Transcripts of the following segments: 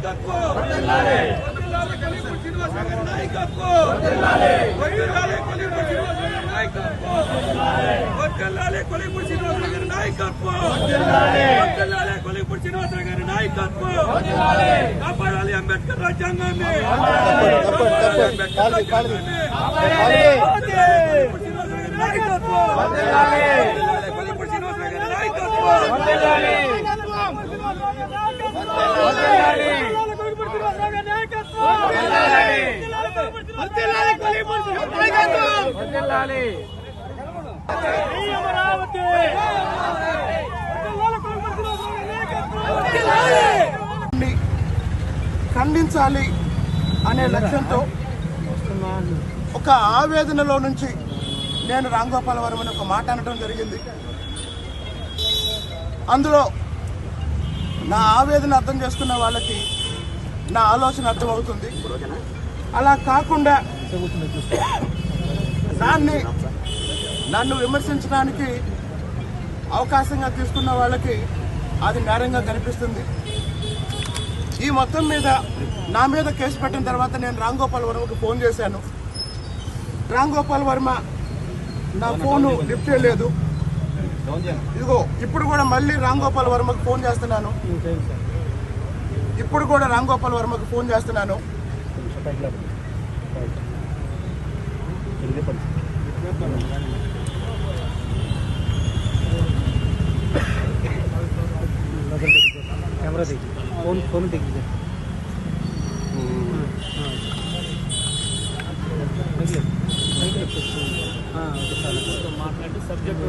ನಾಯಕತ್ವ ಚಂದ್ರಶೇಖರ್ ನಾಯಕತ್ವ ಮಯೂರಾಲೆ ಕೊಲಿಪುರ ಚಂದ್ರಶೇಖರ್ ನಾಯಕತ್ವ ಒಕ್ಕಲ್ಲಾಲೆ ಕೊಲಿಪುರ ಚಂದ್ರಶೇಖರ್ ನಾಯಕತ್ವ ಒಕ್ಕಲ್ಲಾಲೆ ಕೊಲಿಪುರ ಚಂದ್ರಶೇಖರ್ ನಾಯಕತ್ವ ಕಾಪಾಡಾಲಿ ಅಂಬೇಡ್ಕರ್ ರಾಜ್ಯಾಂಗ ಮೇ ಕಾಪಾಡಾಲಿ ಅಂಬೇಡ್ಕರ್ ರಾಜ್ಯಾಂಗ ಮೇ ನಾಯಕತ್ವ ನಾಯಕತ್ವ ఖండించాలి అనే లక్ష్యంతో ఒక ఆవేదనలో నుంచి నేను రామ్ వర్మ అని ఒక మాట అనడం జరిగింది. అందులో నా ఆవేదన అర్థం చేసుకున్న వాళ్ళకి నా ఆలోచన అర్థమవుతుంది. అలా కాకుండా దాన్ని నన్ను విమర్శించడానికి అవకాశంగా తీసుకున్న వాళ్ళకి అది నేరంగా కనిపిస్తుంది. ఈ మొత్తం మీద నా మీద కేసు పెట్టిన తర్వాత నేను రామ్ గోపాల్ వర్మకు ఫోన్ చేశాను. రామ్ గోపాల్ వర్మ నా ఫోను లిఫ్ట్ చేయలేదు. ఇదిగో ఇప్పుడు కూడా మళ్ళీ రామ్ గోపాల్ వర్మకు ఫోన్ చేస్తున్నాను. ఇప్పుడు కూడా రామ్ గోపాల్ వర్మకు ఫోన్ చేస్తున్నాను. కెమెరా దిగి ఫోన్ ఫోన్ దిగి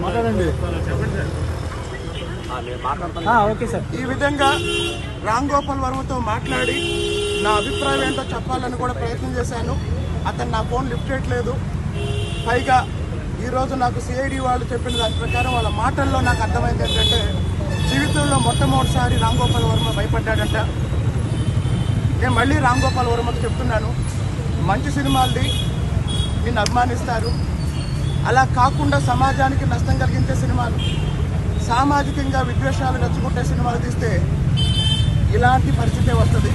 మాట్లాడండి. Okay sir. ఈ విధంగా రామ్ గోపాల్ వర్మతో మాట్లాడి నా అభిప్రాయం ఏంటో చెప్పాలని కూడా ప్రయత్నం చేశాను. అతను నా ఫోన్ లిఫ్ట్ చేయట్లేదు. పైగా ఈరోజు నాకు సిఐడి వాళ్ళు చెప్పిన దాని ప్రకారం వాళ్ళ మాటల్లో నాకు అర్థమైంది ఏంటంటే జీవితంలో మొట్టమొదటిసారి రామ్ గోపాల్ వర్మ భయపడ్డాడంట. నేను మళ్ళీ రామ్ గోపాల్ వర్మకు చెప్తున్నాను. మంచి సినిమాలది నిన్ను అభిమానిస్తారు. అలా కాకుండా సమాజానికి నష్టం కలిగించే సినిమాలు సామాజికంగా విద్వేషాలు నచ్చుకుంటే సినిమాలు తీస్తే ఇలాంటి పరిస్థితే వస్తుంది.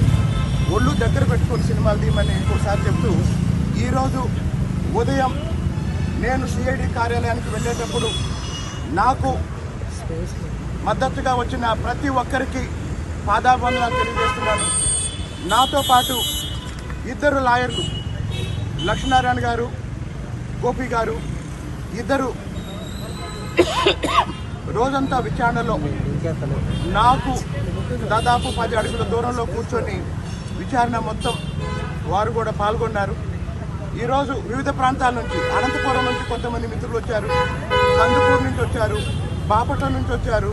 ఒళ్ళు దగ్గర పెట్టుకుని సినిమాలు తీయమని ఇంకోసారి చెప్తూ ఈరోజు ఉదయం నేను సిఐడి కార్యాలయానికి వెళ్ళేటప్పుడు నాకు మద్దతుగా వచ్చిన ప్రతి ఒక్కరికి పాదాబంధనాలు తెలియజేస్తున్నాను. నాతో పాటు ఇద్దరు లాయర్లు లక్ష్మీనారాయణ గారు గోపి గారు ఇద్దరు రోజంతా విచారణలో నాకు దాదాపు పది అడుగుల దూరంలో కూర్చొని విచారణ మొత్తం వారు కూడా పాల్గొన్నారు. ఈరోజు వివిధ ప్రాంతాల నుంచి అనంతపురం నుంచి కొంతమంది మిత్రులు వచ్చారు. కందుకూరు నుంచి వచ్చారు బాపట్ల నుంచి వచ్చారు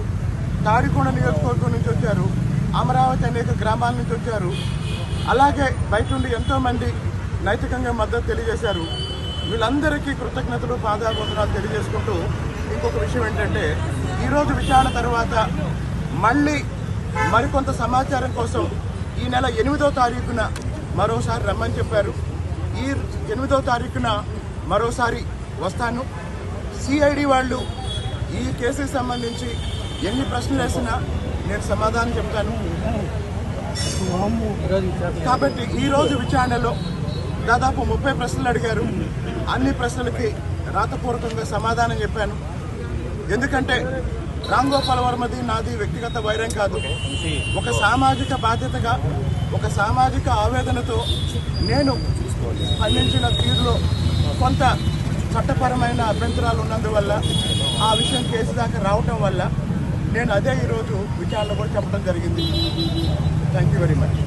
తాడికొండ నియోజకవర్గం నుంచి వచ్చారు అమరావతి అనేక గ్రామాల నుంచి వచ్చారు. అలాగే బయట నుండి ఎంతోమంది నైతికంగా మద్దతు తెలియజేశారు. వీళ్ళందరికీ కృతజ్ఞతలు పాదాబంధనాలు తెలియజేసుకుంటూ ఇంకొక విషయం ఏంటంటే ఈరోజు విచారణ తర్వాత మళ్ళీ మరికొంత సమాచారం కోసం ఈ నెల ఎనిమిదో తారీఖున మరోసారి రమ్మని చెప్పారు. ఈ ఎనిమిదో తారీఖున మరోసారి వస్తాను. సిఐడి వాళ్ళు ఈ కేసుకి సంబంధించి ఎన్ని ప్రశ్నలు వేసినా నేను సమాధానం చెప్తాను. కాబట్టి ఈ రోజు విచారణలో దాదాపు ముప్పై ప్రశ్నలు అడిగారు. అన్ని ప్రశ్నలకి రాతపూర్వకంగా సమాధానం చెప్పాను. ఎందుకంటే రామ్ గోపాల్ వర్మది నాది వ్యక్తిగత వైరం కాదు. ఒక సామాజిక బాధ్యతగా ఒక సామాజిక ఆవేదనతో నేను స్పందించిన తీరులో కొంత చట్టపరమైన అభ్యంతరాలు ఉన్నందువల్ల ఆ విషయం కేసు దాకా రావటం వల్ల నేను అదే ఈరోజు విచారణలో కూడా చెప్పడం జరిగింది. Thank you very much